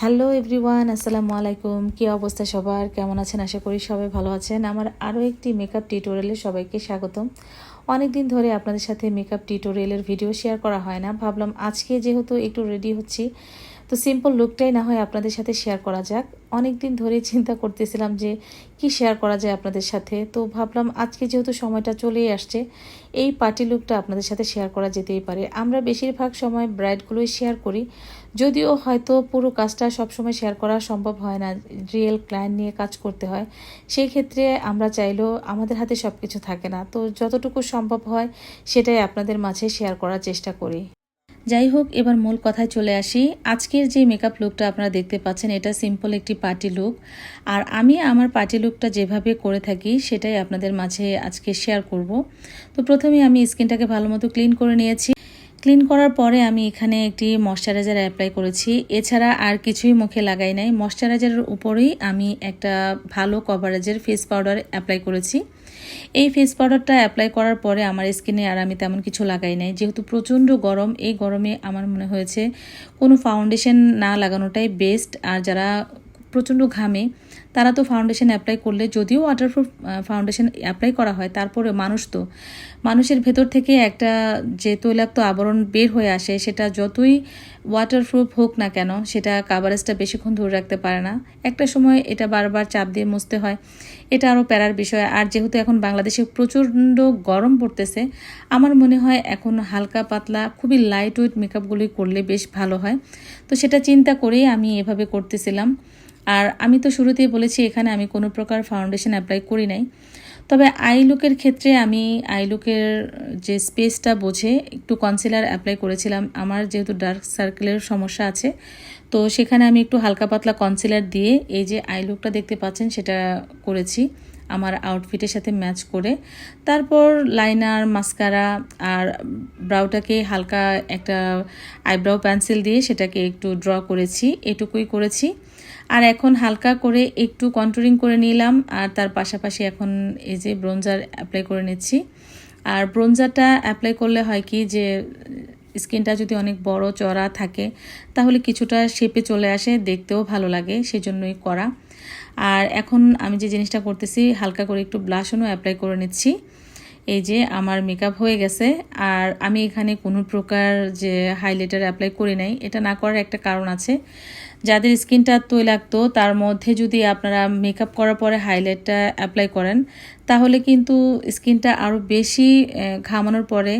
Hello everyone, আসসালামু আলাইকুম। কী অবস্থা সবার? কেমন আছেন? আশা করি সবাই ভালো আছেন। আমার আরও একটি মেকআপ টিউটোরিয়ালে সবাইকে স্বাগতম। অনেক দিন ধরে আপনাদের সাথে মেকআপ টিউটোরিয়ালের ভিডিও শেয়ার করা হয় না। ভাবলাম আজকে যেহেতু একটু রেডি হচ্ছি, তো সিম্পল লুকটাই না হয় আপনাদের সাথে শেয়ার করা যাক। অনেক দিন ধরে চিন্তা করতেছিলাম যে কি শেয়ার করা যায় আপনাদের সাথে। তো ভাবলাম আজকে যেহেতু সময়টা চলেই আসছে, এই পার্টি লুকটা আপনাদের সাথে শেয়ার করা যেতেই পারে। আমরা বেশিরভাগ সময় ব্রাইডগুলোই শেয়ার করি। যদিও হয়তো পুরো কাজটা সবসময় শেয়ার করা সম্ভব হয় না রিয়েল ক্লায়েন্ট নিয়ে কাজ করতে হয়, সেই ক্ষেত্রে আমরা চাইলেও আমাদের হাতে সব কিছু থাকে না। তো যতটুকু সম্ভব হয় সেটাই আপনাদের মাঝে শেয়ার করার চেষ্টা করি। যাই হোক, এবার মূল কথায় চলে আসি। আজকের যে মেকআপ লুকটা আপনারা দেখতে পাচ্ছেন, এটা সিম্পল একটি পার্টি লুক আর আমি আমার পার্টি লুকটা যেভাবে করে থাকি, সেটাই আপনাদের মাঝে আজকে শেয়ার করব। তো প্রথমে আমি স্কিনটাকে ভালো মতো ক্লিন করে নিয়েছি। ক্লিন করার পরে আমি এখানে একটি ময়শ্চারাইজার অ্যাপ্লাই করেছি। এছাড়া আর কিছুই মুখে লাগাই নাই। ময়শ্চারাইজারের উপরেই আমি একটা ভালো কভারেজের ফেস পাউডার অ্যাপ্লাই করেছি। এই ফেস পাউডারটা অ্যাপ্লাই করার পরে আমার স্কিনে আর আমি তেমন কিছু লাগাই নাই। যেহেতু প্রচণ্ড গরম, এই গরমে আমার মনে হয়েছে কোনো ফাউন্ডেশন না লাগানোটাই বেস্ট আর যারা প্রচণ্ড ঘামে, তারা তো ফাউন্ডেশন অ্যাপ্লাই করলে যদিও ওয়াটারপ্রুফ ফাউন্ডেশন অ্যাপ্লাই করা হয় তারপরে মানুষ তো, মানুষের ভেতর থেকে একটা যে তৈলাক্ত আবরণ বের হয়ে আসে, সেটা যতই ওয়াটারপ্রুফ হোক না কেন, সেটা কাভারেজটা বেশিক্ষণ ধরে রাখতে পারে না। একটা সময় এটা বারবার চাপ দিয়ে মুছতে হয়। এটা আরও প্যারার বিষয়। আর যেহেতু এখন বাংলাদেশে প্রচণ্ড গরম পড়তেছে, আমার মনে হয় এখন হালকা পাতলা, খুবই লাইট ওয়েট মেকআপগুলি করলে বেশ ভালো হয়। তো সেটা চিন্তা করেই আমি এভাবে করতেছিলাম। আর আমি তো শুরুতেই বলেছি, এখানে আমি কোনো প্রকার ফাউন্ডেশন অ্যাপ্লাই করি নাই। তবে আই লুকের ক্ষেত্রে আমি আই লুকের যে স্পেসটা বোঝে, একটু কনসিলার অ্যাপ্লাই করেছিলাম। আমার যেহেতু ডার্ক সার্কেলের সমস্যা আছে, তো সেখানে আমি একটু হালকা পাতলা কনসিলার দিয়ে এই যে আই লুকটা দেখতে পাচ্ছেন, সেটা করেছি। আমার আউটফিটের সাথে ম্যাচ করে। তারপর লাইনার মাস্কারা আর ব্রাউটাকে হালকা একটা আইব্রাউ পেন্সিল দিয়ে সেটাকে একটু ড্র করেছি। এটুকুই করেছি। আর এখন হালকা করে একটু কন্ট্রোলিং করে নিলাম, আর তার পাশাপাশি এখন এই যে ব্রোঞ্জার অ্যাপ্লাই করে নিচ্ছি। আর ব্রোঞ্জারটা অ্যাপ্লাই করলে হয় কি যে, স্কিনটা যদি অনেক বড় চড়া থাকে, তাহলে কিছুটা শেপে চলে আসে, দেখতেও ভালো লাগে, সেজন্যই করা। আর এখন আমি যে জিনিসটা করতেছি, হালকা করে একটু ব্লাশনও অ্যাপ্লাই করে নিচ্ছি। এই যে আমার মেকআপ হয়ে গেছে, আর আমি এখানে কোনো প্রকার যে হাইলাইটার অ্যাপ্লাই করি নাই, এটা না করার একটা কারণ আছে। যাদের স্কিনটা তৈলাক্ত, তার মধ্যে যদি আপনারা মেকআপ করার পরে হাইলাইটটা অ্যাপ্লাই করেন, তাহলে কিন্তু স্কিনটা আরও বেশি ঘামানোর পরে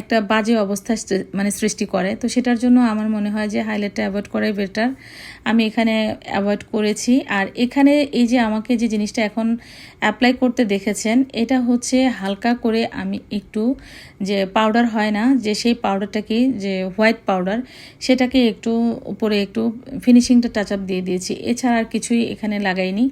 একটা বাজে অবস্থা মানে সৃষ্টি করে। তো সেটার জন্য আমার মনে হয় যে হাইলাইটটা অ্যাভয়েড করাই বেটার আমি এখানে অ্যাভয়েড করেছি। আর এখানে এই যে আমাকে যে জিনিসটা এখন অ্যাপ্লাই করতে দেখেছেন, এটা হচ্ছে হালকা করে আমি একটু যে পাউডার হয় না, যে সেই পাউডারটাকে যে হোয়াইট পাউডার সেটাকে একটু উপরে একটু ফিনিশিংটা টাচ আপ দিয়ে দিয়েছি। এছাড়া আর কিছুই এখানে লাগাইনি।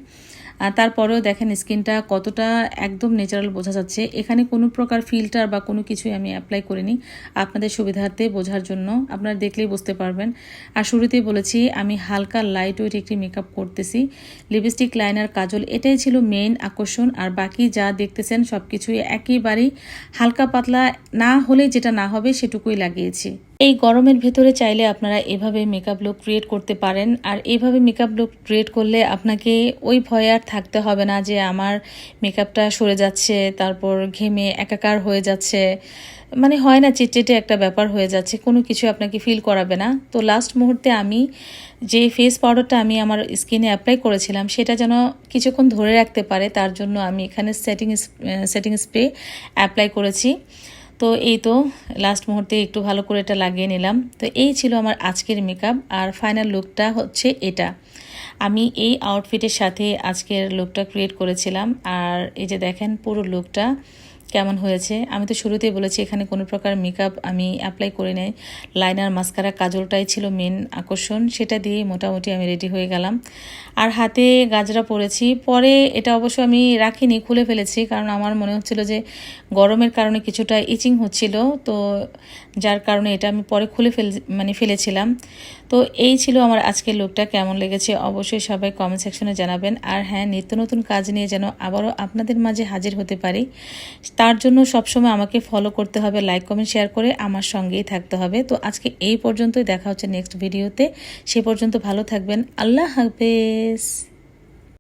তারপরেও দেখেন স্কিনটা কতটা একদম ন্যাচারাল বোঝা যাচ্ছে। এখানে কোনো প্রকার ফিল্টার বা কোনো কিছুই আমি অ্যাপ্লাই করিনি আপনাদের সুবিধার্থে বোঝার জন্য। আপনারা দেখলেই বুঝতে পারবেন। আর শুরুতেই বলেছি, আমি হালকা লাইট ওয়েট একটি মেকআপ করতেছি। লিপস্টিক লাইনার কাজল, এটাই ছিল মেইন আকর্ষণ। আর বাকি যা দেখতেছেন সব কিছুই একেবারেই হালকা পাতলা না হলে যেটা না হবে সেটুকুই লাগিয়েছি। এই গরমের ভেতরে চাইলে আপনারা এভাবে মেকআপ লুক ক্রিয়েট করতে পারেন। আর এইভাবে মেকআপ লুক ক্রিয়েট করলে আপনাকে ওই ভয় আর থাকতে হবে না যে আমার মেকআপটা সরে যাচ্ছে, তারপর ঘেমে একাকার হয়ে যাচ্ছে। মানে হয় না, চিটচিটে একটা ব্যাপার হয়ে যাচ্ছে, কোনো কিছু আপনাকে ফিল করাবে না। তো লাস্ট মুহূর্তে আমি যে ফেস পাউডারটা আমি আমার স্কিনে অ্যাপ্লাই করেছিলাম, সেটা যেন কিছুক্ষণ ধরে রাখতে পারে, তার জন্য আমি এখানে সেটিং সেটিং স্প্রে অ্যাপ্লাই করেছি। তো এই তো লাস্ট মুহূর্তে একটু ভালো করে এটা লাগিয়ে নিলাম। তো এই ছিল আমার আজকের মেকআপ আর ফাইনাল লুকটা হচ্ছে এটা। আমি এই আউটফিটের সাথে আজকের লুকটা ক্রিয়েট করেছিলাম আর এই যে দেখেন পুরো লুকটা কেমন হয়েছে? আমি তো শুরুতেই বলেছি, এখানে কোনো প্রকার মেকআপ আমি অ্যাপ্লাই করি নাই। লাইনার মাস্কারা কাজলটাই ছিল মেন আকর্ষণ। সেটা দিয়ে মোটামুটি আমি রেডি হয়ে গেলাম। আর হাতে গাজরা পরেছি। পরে এটা অবশ্য আমি রাখিনি, খুলে ফেলেছি। কারণ আমার মনে হচ্ছিল যে গরমের কারণে কিছুটা ইচিং হচ্ছিল। তো যার কারণে এটা আমি পরে খুলে ফেল মানে ফেলেছিলাম। তো এই ছিল আমার আজকের লোকটা। কেমন লেগেছে অবশ্যই সবাই কমেন্ট সেকশনে জানাবেন। আর হ্যাঁ নিত্য নতুন কাজ নিয়ে যেন আবারও আপনাদের মাঝে হাজির হতে পারি, তার জন্য সবসময় আমাকে ফলো করতে হবে লাইক কমেন্ট শেয়ার করে আমার সঙ্গেই থাকতে হবে। তো আজকে এই পর্যন্তই, দেখা হচ্ছে নেক্সট ভিডিওতে সে পর্যন্ত ভালো থাকবেন। আল্লাহ হাফেজ।